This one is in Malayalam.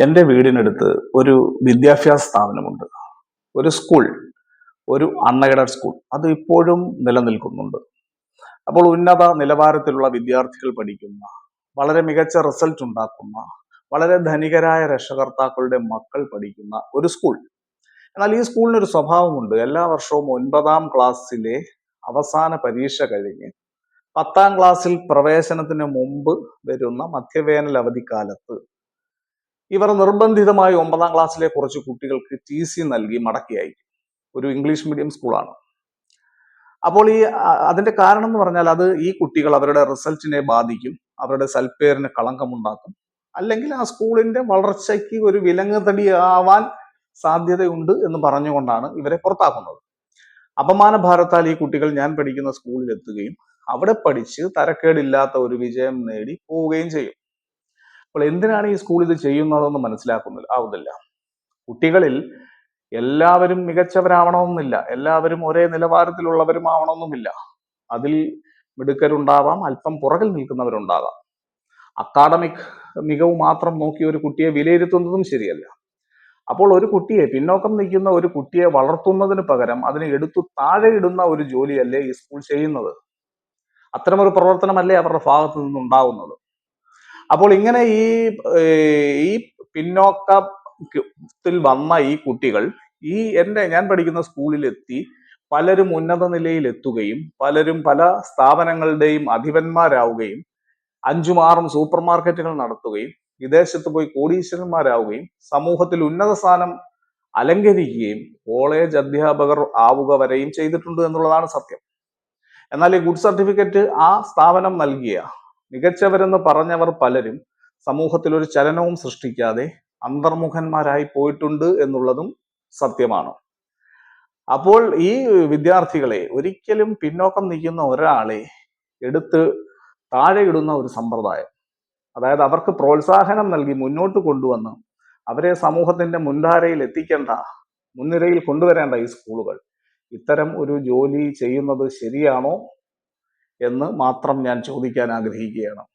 എന്റെ വീടിനടുത്ത് ഒരു വിദ്യാഭ്യാസ സ്ഥാപനമുണ്ട്. ഒരു സ്കൂൾ ഒരു അൺഎയ്ഡഡ് സ്കൂൾ. അത് ഇപ്പോഴും നിലനിൽക്കുന്നുണ്ട്. അപ്പോൾ ഉന്നത നിലവാരത്തിലുള്ള വിദ്യാർത്ഥികൾ പഠിക്കുന്ന വളരെ മികച്ച റിസൾട്ട് ഉണ്ടാക്കുന്ന വളരെ ധനികരായ രക്ഷകർത്താക്കളുടെ മക്കൾ പഠിക്കുന്ന ഒരു സ്കൂൾ. എന്നാൽ ഈ സ്കൂളിന് ഒരു സ്വഭാവമുണ്ട്. എല്ലാ വർഷവും ഒൻപതാം ക്ലാസ്സിലെ അവസാന പരീക്ഷ കഴിഞ്ഞ് പത്താം ക്ലാസ്സിൽ പ്രവേശനത്തിന് മുമ്പ് വരുന്ന മധ്യവേനൽ അവധിക്കാലത്ത് ഇവർ നിർബന്ധിതമായി ഒമ്പതാം ക്ലാസ്സിലെ കുറച്ച് കുട്ടികൾക്ക് ടി സി നൽകി മടക്കി അയക്കും ഒരു ഇംഗ്ലീഷ് മീഡിയം സ്കൂളാണ് അപ്പോൾ ഈ അതിന്റെ കാരണം എന്ന് പറഞ്ഞാൽ അത് ഈ കുട്ടികൾ അവരുടെ റിസൾട്ടിനെ ബാധിക്കും. അവരുടെ സൽപ്പേരിന് കളങ്കമുണ്ടാക്കും. അല്ലെങ്കിൽ ആ സ്കൂളിന്റെ വളർച്ചയ്ക്ക് ഒരു വിലങ്ങുതടിയാവാൻ സാധ്യതയുണ്ട് എന്ന് പറഞ്ഞുകൊണ്ടാണ് ഇവരെ പുറത്താക്കുന്നത്. അപമാന ഭാരത്താൽ ഈ കുട്ടികൾ ഞാൻ പഠിക്കുന്ന സ്കൂളിൽ എത്തുകയും അവിടെ പഠിച്ച് തരക്കേടില്ലാത്ത ഒരു വിജയം നേടി പോവുകയും ചെയ്യും. അപ്പോൾ എന്തിനാണ് ഈ സ്കൂൾ ഇത് ചെയ്യുന്നതെന്ന് മനസ്സിലാക്കുന്നില്ല. ആവുന്നില്ല. കുട്ടികളിൽ എല്ലാവരും മികച്ചവരാവണമെന്നില്ല. എല്ലാവരും ഒരേ നിലവാരത്തിലുള്ളവരും ആവണമെന്നുമില്ല അതിൽ മിടുക്കരുണ്ടാവാം അല്പം പുറകിൽ നിൽക്കുന്നവരുണ്ടാകാം. അക്കാഡമിക് മികവ് മാത്രം നോക്കി ഒരു കുട്ടിയെ വിലയിരുത്തുന്നതും ശരിയല്ല. അപ്പോൾ ഒരു കുട്ടിയെ പിന്നോക്കം നിൽക്കുന്ന ഒരു കുട്ടിയെ വളർത്തുന്നതിന് പകരം അതിനെ എടുത്തു താഴെ ഇടുന്ന ഒരു ജോലിയല്ലേ ഈ സ്കൂൾ ചെയ്യുന്നത്? അത്തരമൊരു പ്രവർത്തനമല്ലേ അവരുടെ ഭാഗത്തു നിന്നുണ്ടാവുന്നത്? അപ്പോൾ ഇങ്ങനെ ഈ ഈ പിന്നോക്കത്തിൽ വന്ന ഈ കുട്ടികൾ ഈ എന്റെ ഞാൻ പഠിക്കുന്ന സ്കൂളിലെത്തി പലരും ഉന്നത നിലയിൽ എത്തുകയും പലരും പല സ്ഥാപനങ്ങളുടെയും അധിപന്മാരാവുകയും അഞ്ചും ആറും സൂപ്പർ മാർക്കറ്റുകൾ നടത്തുകയും വിദേശത്ത് പോയി കോടീശ്വരന്മാരാവുകയും സമൂഹത്തിൽ ഉന്നത സ്ഥാനം അലങ്കരിക്കുകയും കോളേജ് അധ്യാപകർ ആവുക വരെയും ചെയ്തിട്ടുണ്ട് എന്നുള്ളതാണ് സത്യം. എന്നാൽ ഈ ഗുഡ് സർട്ടിഫിക്കറ്റ് ആ സ്ഥാപനം നൽകിയ മികച്ചവരെന്ന് പറഞ്ഞവർ പലരും സമൂഹത്തിൽ ഒരു ചലനവും സൃഷ്ടിക്കാതെ അന്തർമുഖന്മാരായി പോയിട്ടുണ്ട് എന്നുള്ളതും സത്യമാണ്. അപ്പോൾ ഈ വിദ്യാർത്ഥികളെ ഒരിക്കലും പിന്നോക്കം നിൽക്കുന്ന ഒരാളെ എടുത്ത് താഴെയിടുന്ന ഒരു സമ്പ്രദായം. അതായത് അവർക്ക് പ്രോത്സാഹനം നൽകി മുന്നോട്ട് കൊണ്ടുവന്ന് അവരെ സമൂഹത്തിന്റെ മുൻധാരയിൽ എത്തിക്കേണ്ട മുൻനിരയിൽ കൊണ്ടുവരേണ്ട ഈ സ്കൂളുകൾ. ഇത്തരം ഒരു ജോലി ചെയ്യുന്നത് ശരിയാണോ? എന്ന് മാത്രം ഞാൻ ചോദിക്കാൻ ആഗ്രഹിക്കുകയാണ്.